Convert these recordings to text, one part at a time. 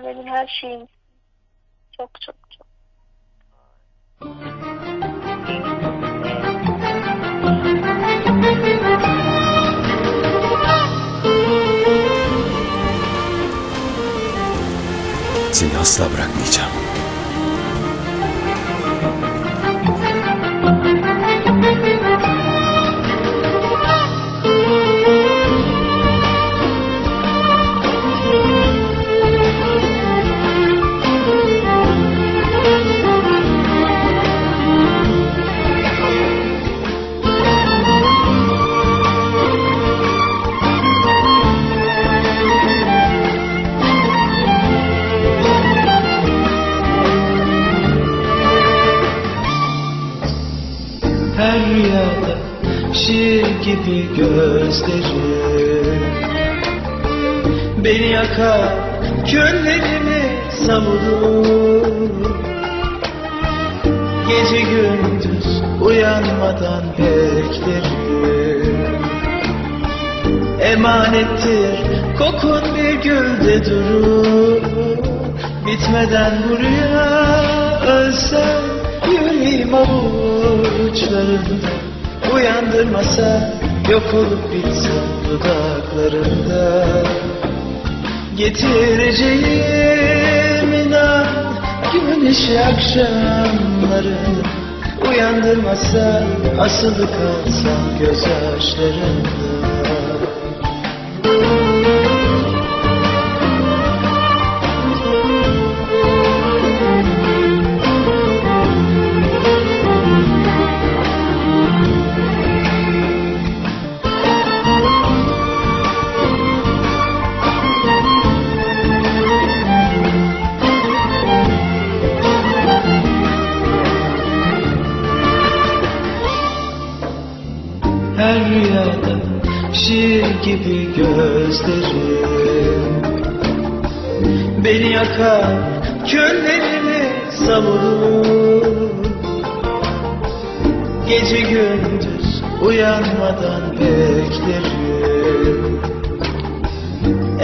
Sen her şeyim. Çok çok çok. Seni asla bırakmayacağım. Rüyada şiir gibi gözlerim. Beni yakar küllerimi savurur Gece gündüz uyanmadan beklerim. Emanettir kokun bir gülde durur. Bitmeden bu rüya ölsem yüreğim avuçlarında Uyandırmasa yok olup bitsem dudaklarında. Getireceğim inan güneşi akşamlarında Uyandırmasa asılı kalsam gözyaşlarında Her rüyada şiir gibi gözlerim. Beni yakar küllerimi savurur Gece gündüz uyanmadan beklerim.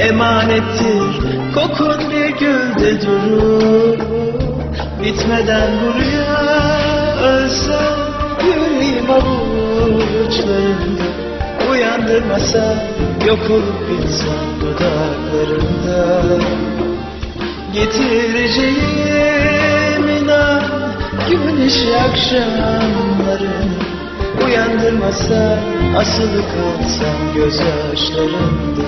Emanettir kokun bir gülde durur. Bitmeden bu rüya ölsem yüreğim avuçlarında Uyandırmasa yok olup bitsem dudaklarında. Getireceğim inan güneşi akşamlarını Uyandırmasa asılı kalsam gözyaşlarında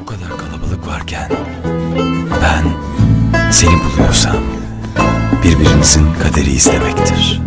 Bu kadar kalabalık varken ben seni buluyorsam birbirimizin kaderi izlemektir.